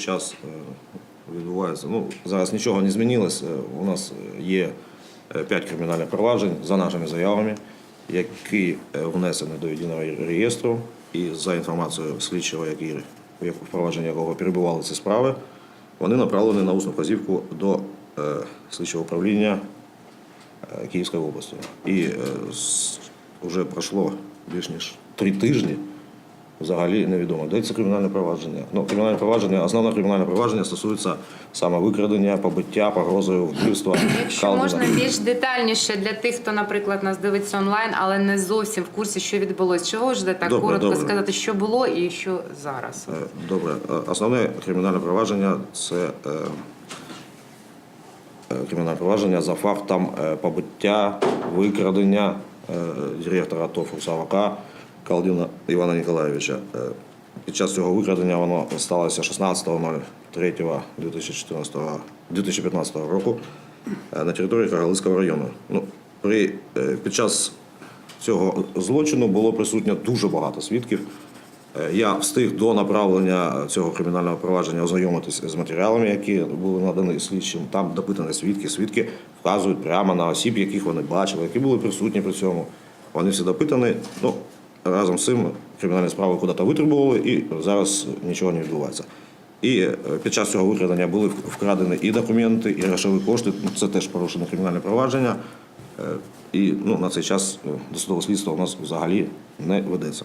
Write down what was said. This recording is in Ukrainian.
Час е, відбувається. Ну, зараз нічого не змінилось. Е, У нас є е, п'ять кримінальних проваджень за нашими заявами, які внесені до єдиного реєстру. І за інформацією слідчого, який в як- якого перебували ці справи, вони направлені на усну вказівку до слідчого управління Київської області. І вже пройшло більш ніж три тижні. Взагалі невідомо, це кримінальне провадження. Ну, кримінальне провадження, основне кримінальне провадження стосується саме викрадення, побиття, погрозою вбивства. Якщо Калдина. можна більш детальніше для тих, хто, наприклад, нас дивиться онлайн, але не зовсім в курсі, що відбулося. Чого ж де так Добре, коротко добре. сказати, що було і що зараз? Е, Добре, Е, основне кримінальне провадження це е, кримінальне провадження за фактом побиття, викрадення директора ТОВ «Русавака» Калдіна Івана Ніколаєвича. Е, Під час цього викрадення воно сталося 16.03.2014 2015 року е, на території Каргалицького району. Ну, при, е, під час цього злочину було присутньо дуже багато свідків. Я встиг до направлення цього кримінального провадження ознайомитися з матеріалами, які були надані слідчим. Там допитані свідки. Свідки вказують прямо на осіб, яких вони бачили, які були присутні при цьому. Вони всі допитані. Ну, разом з цим кримінальні справи куди-то витребували, і зараз нічого не відбувається. І е, під час цього викрадення були вкрадені і документи, і грошові кошти. Ну, Це теж порушене кримінальне провадження. Е, І ну, на цей час е, досудове слідство у нас взагалі не ведеться.